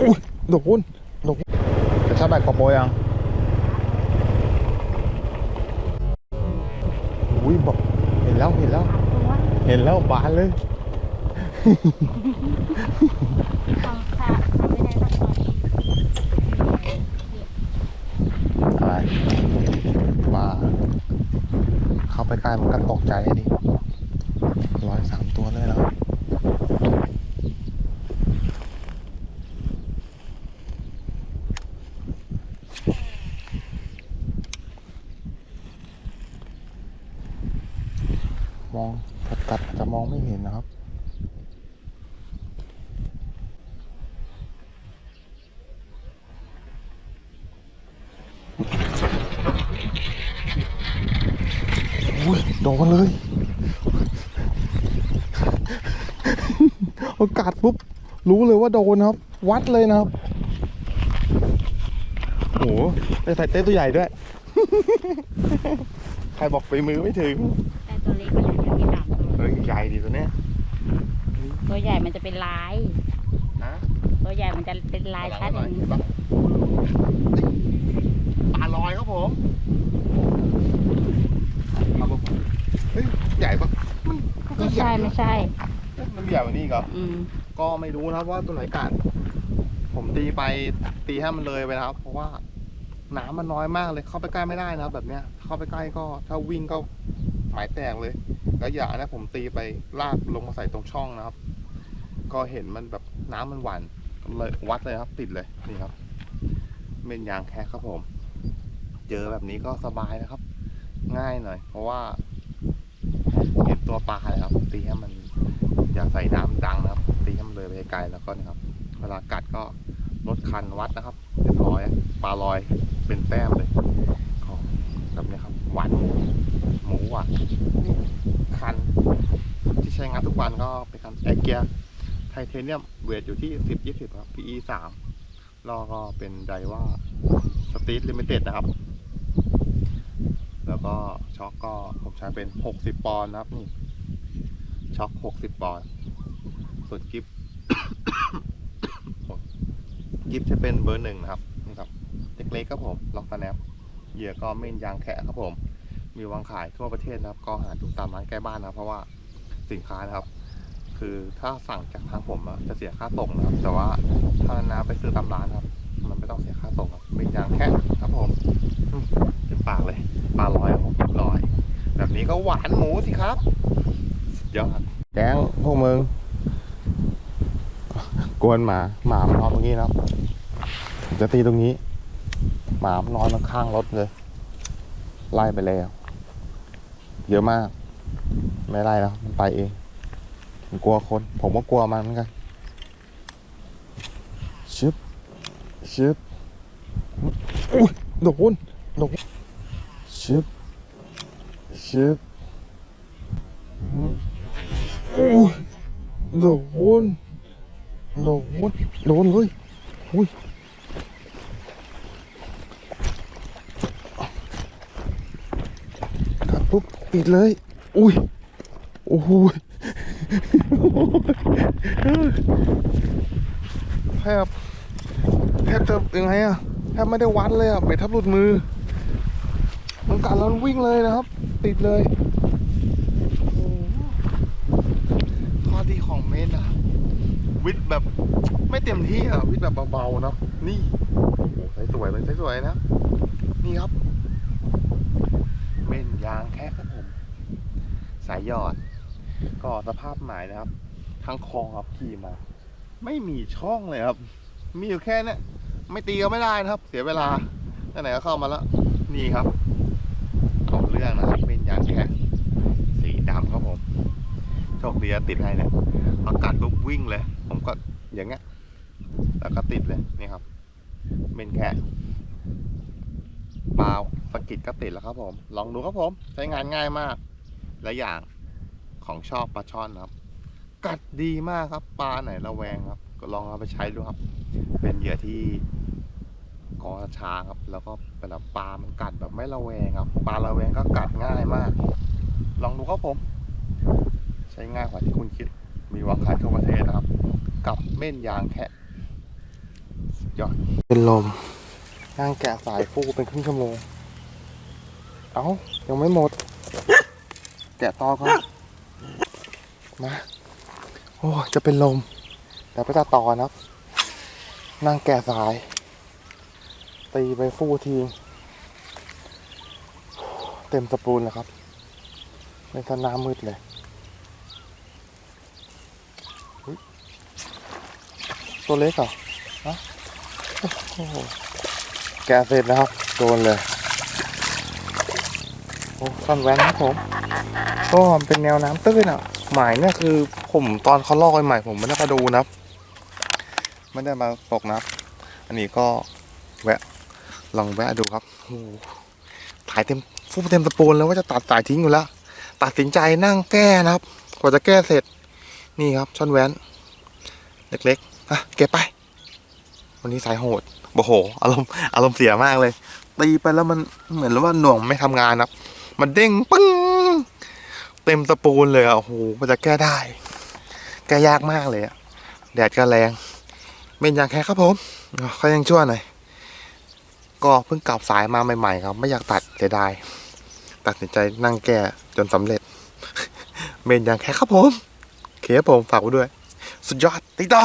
อุ้ยโดนโดนจะชาแบตกอโปรยังอุ้ยบอกเห็นแล้วเห็นแล้ว เห็นแล้วบานเลยทำค่ะไม่ได้สักตอะไรมาเข้าไปใกล้มันก็ตกใจอะดิร้อยสามตัวเลยแล้ว มองกัดๆอาจจะมองไม่เห็นนะครับ อุ้ยโดนเลยโอกาสปุ๊บ รู้เลยว่าโดนนะครับ วัดเลยนะครับโหได้ใส่เต้นตัวใหญ่ด้วย ใครบอกฝีมือไม่ถึงแต่ตัวเล็กมันจะมีสามตัวเฮ้ย ใหญ่ดีตัวเนี้ยตัวใหญ่มันจะเป็นลายนะตัวใหญ่มันจะเป็นลายชัดอย่างนี้ปลาลอยครับผมเอาปะเฮ้ยใหญ่ปะมันก็ไม่ใหญ่ใช่นะไม่ใช่ มันใหญ่กว่านี้อีก็อืมก็ไม่รู้นะครับว่าตัวไหนกัดผมตีไปตีให้มันเลยไปนะครับ เพราะว่าน้ำมันน้อยมากเลยเข้าไปใกล้ไม่ได้นะครับแบบเนี้ยเข้าไปใกล้ก็ถ้าวิ่งก็หมายแตกเลย แล้วอย่างนะผมตีไปลากลงมาใส่ตรงช่องนะครับ ก็เห็นมันแบบน้ำมันหวานเลยวัดเลยครับ ติดเลยนี่ครับ เม่นยางแค่ครับผม เจอแบบนี้ก็สบายนะครับ ง่ายหน่อย เพราะว่าเห็นตัวปลาเลยครับตีให้มันอย่าใส่น้ำดังนะครับ ตีให้มันเลยไปไกลแล้วก็นะครับ เวลากัดก็ลดคันวัดนะครับเรียบร้อยปลาลอยเป็นแต้มเลยแบบนี้ครับหวานหมูหมูหวาน คัน ที่ใช้งานทุกวันก็เป็นคันแอเกียไทเทเนียมเวทอยู่ที่สิบยี่สิบครับ PE สามแล้วก็เป็นไดว่าสตีทลิมิเต็ดนะครับ แล้วก็ช็อคก็ผมใช้เป็นหกสิบปอนด์นะครับนี่ช็อคหกสิบปอนด์ส่วนกิฟกิฟจะเป็นเบอร์หนึ่งนะครับนี่ครับเล็กๆครับผมล็อกสแนปเหยื่อก็เม่นยางแขะครับผม มีวางขายทั่วประเทศนะครับ ก็หาดูตามร้านใกล้บ้านนะเพราะว่าสินค้านะครับ คือถ้าสั่งจากทางผมอะจะเสียค่าส่งนะครับ แต่ว่าถ้าน้าไปซื้อตามร้านครับ มันไม่ต้องเสียค่าส่งครับเป็นยางแค่ครับผมเต็มปากเลยปลาลอยครับผมเรียบร้อย แบบนี้ก็หวานหมูสิครับสุดยอดแก๊งพวกมึง กวนหมาหมามันนอนตรงนี้นะครับจะตีตรงนี้ หมามันนอนข้างรถเลย ไล่ไปแล้ว เยอะมาก ไม่ไล่แล้ว มันไปเองมันกลัวคน ผมก็กลัวมันเหมือนกันชึบชึบอุ้ยโดนโดนชึบชึบอุ้ยโดนโดนโดนเลยอุ้ยกัด ปุ๊บปิดเลย อุ้ย โอ้โหแทบแทบจะยังไงอะแทบไม่ได้วัดเลยอะเบ็ดทับหลุดมือ มันกัดแล้ววิ่งเลยนะครับ ติดเลยข้อดีของเมนอะวิทย์แบบไม่เต็มที่อะวิทย์แบบเบาๆเนาะนี่โอ้ใส่สวยเลยใส่สวยนะ นี่ครับ เม่นยางแค่ครับผม สายหยอด ก็สภาพหมายนะครับ ทั้งคลองครับขี่มา ไม่มีช่องเลยครับ มีอยู่แค่นี้ไม่ตีก็ไม่ได้นะครับ เสียเวลาไหนๆก็เข้ามาแล้ว นี่ครับเอาเรื่องนะครับเป็นยางแค่สีดำครับผมโชคดีอะติดให้เนี่ยอากาศปุ๊บวิ่งเลย ผมก็อย่างเงี้ยแล้วก็ติดเลยนี่ครับเป็นแค่เปล่า สะกิดก็ติดแล้วครับผม ลองดูครับผม ใช้งานง่ายมาก และอย่างของชอบปลาช่อนครับ กัดดีมากครับปลาไหนระแวงครับ ก็ลองเอาไปใช้ดูครับ เป็นเหยื่อที่กอช้างครับ แล้วก็เป็นแบบปลา มันกัดแบบไม่ระแวงครับ ปลาระแวงก็กัดง่ายมาก ลองดูครับผม ใช้ง่ายกว่าที่คุณคิด มีวางขายทั่วประเทศนะครับ กับเม่นยางแคะยอดเป็นลมนั่งแกะสายฟูเป็นครึ่งชั่วโมง เอ้ายังไม่หมด แกะตอครับมาโอ้จะเป็นลมเดี๋ยวไปตัดต่อนะนั่งแกะสาย ตีไปฟู่ทีเต็มสปูนแล้วครับในสนามมืดเลยตัวเล็กเหรออแกะเสร็จแล้วครับ โดนเลย โอ้ซ่อนแว้นครับผมก็เป็นแนวน้ำตื้นอะ หมายเนี่ยคือผมตอนเขาลอกใหม่ผมไม่ได้มาดูนะครับไม่ได้มาตกนะอันนี้ก็แวะลองแวะดูครับโอ้ถ่ายเต็มฟูเต็มสปูนแล้วว่าจะตัดสายทิ้งอยู่แล้วตัดสินใจนั่งแก้นะครับ กว่าจะแก้เสร็จ นี่ครับช่อนแว้น เล็กๆอะเก็บไป วันนี้สายโหดโอ้โหอารมณ์อารมณ์เสียมากเลยตีไปแล้วมันเหมือนว่าหน่วงไม่ทำงานครับ มันเด้งปึ้ง เต็มสปูนเลยอะโอ้โหมันจะแก้ได้ แก้ยากมากเลยอะ แดดก็แรงเป็นอย่างแค่ครับผมเขายังชั่วหน่อย ก็เพิ่งกลับสายมาใหม่ๆครับ ไม่อยากตัดเสียดายตัดสินใจนั่งแก้จนสำเร็จเมนอย่างแค่ครับผม เคครับผมฝากไว้ด้วย สุดยอดติดต่อ